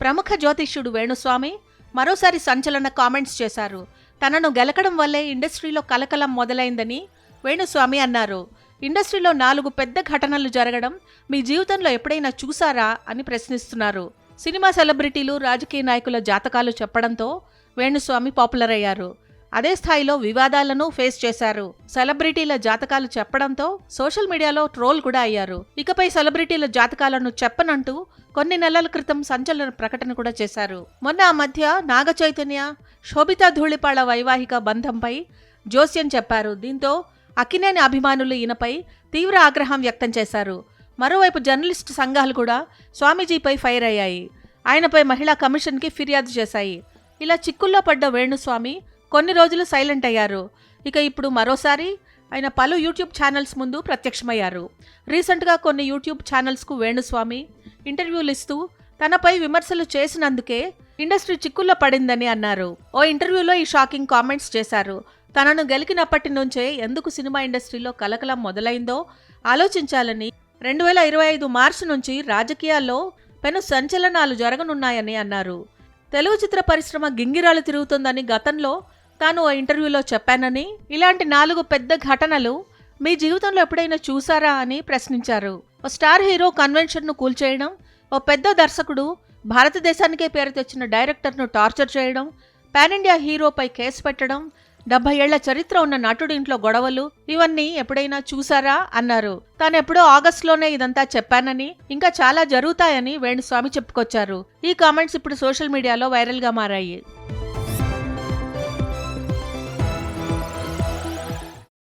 ప్రముఖ జ్యోతిష్యుడు వేణుస్వామి మరోసారి సంచలన కామెంట్స్ చేశారు. తనను గెలకడం వల్లే ఇండస్ట్రీలో కలకలం మొదలైందని వేణుస్వామి అన్నారు. ఇండస్ట్రీలో నాలుగు పెద్ద ఘటనలు జరగడం మీ జీవితంలో ఎప్పుడైనా చూసారా అని ప్రశ్నిస్తున్నారు. సినిమా సెలబ్రిటీలు రాజకీయ నాయకుల జాతకాలు చెప్పడంతో వేణుస్వామి పాపులర్ అయ్యారు. అదే స్థాయిలో వివాదాలను ఫేస్ చేశారు. సెలబ్రిటీల జాతకాలు చెప్పడంతో సోషల్ మీడియాలో ట్రోల్ కూడా అయ్యారు. ఇకపై సెలబ్రిటీల జాతకాలను చెప్పనంటూ కొన్ని నెలల క్రితం సంచలన ప్రకటన కూడా చేశారు. మొన్న ఆ మధ్య నాగ చైతన్య శోభితా ధూళిపాళ వైవాహిక బంధంపై జోస్యం చెప్పారు. దీంతో అక్కినేని అభిమానులు ఈయనపై తీవ్ర ఆగ్రహం వ్యక్తం చేశారు. మరోవైపు జర్నలిస్టు సంఘాలు కూడా స్వామీజీపై ఫైర్ అయ్యాయి. ఆయనపై మహిళా కమిషన్కి ఫిర్యాదు చేశాయి. ఇలా చిక్కుల్లో పడ్డ వేణుస్వామి కొన్ని రోజులు సైలెంట్ అయ్యారు. ఇక ఇప్పుడు మరోసారి ఆయన పలు యూట్యూబ్ ఛానల్స్ ముందు ప్రత్యక్షమయ్యారు. రీసెంట్గా కొన్ని యూట్యూబ్ ఛానల్స్కు వేణుస్వామి ఇంటర్వ్యూలు ఇస్తూ తనపై విమర్శలు చేసినందుకే ఇండస్ట్రీ చిక్కుల్లో పడిందని అన్నారు. ఓ ఇంటర్వ్యూలో ఈ షాకింగ్ కామెంట్స్ చేశారు. తనను గెలికినప్పటి నుంచే ఎందుకు సినిమా ఇండస్ట్రీలో కలకలం మొదలైందో ఆలోచించాలని రెండు వేల ఇరవై ఐదు మార్చి నుంచి రాజకీయాల్లో పెను సంచలనాలు జరగనున్నాయని అన్నారు. తెలుగు చిత్ర పరిశ్రమ గింగిరాలు తిరుగుతుందని గతంలో తాను ఓ ఇంటర్వ్యూలో చెప్పానని ఇలాంటి నాలుగు పెద్ద ఘటనలు మీ జీవితంలో ఎప్పుడైనా చూసారా అని ప్రశ్నించారు. ఓ స్టార్ హీరో కన్వెన్షన్ను కూల్చేయడం ఓ పెద్ద దర్శకుడు భారతదేశానికే పేరు తెచ్చిన డైరెక్టర్ను టార్చర్ చేయడం పాన్ ఇండియా హీరోపై కేసు పెట్టడం డెబ్బై ఏళ్ళ చరిత్ర ఉన్న నటుడి ఇంట్లో గొడవలు ఇవన్నీ ఎప్పుడైనా చూసారా అన్నారు. తాను ఎప్పుడో ఆగస్టులోనే ఇదంతా చెప్పానని ఇంకా చాలా జరుగుతాయని వేణుస్వామి చెప్పుకొచ్చారు. ఈ కామెంట్స్ ఇప్పుడు సోషల్ మీడియాలో వైరల్గా మారాయి.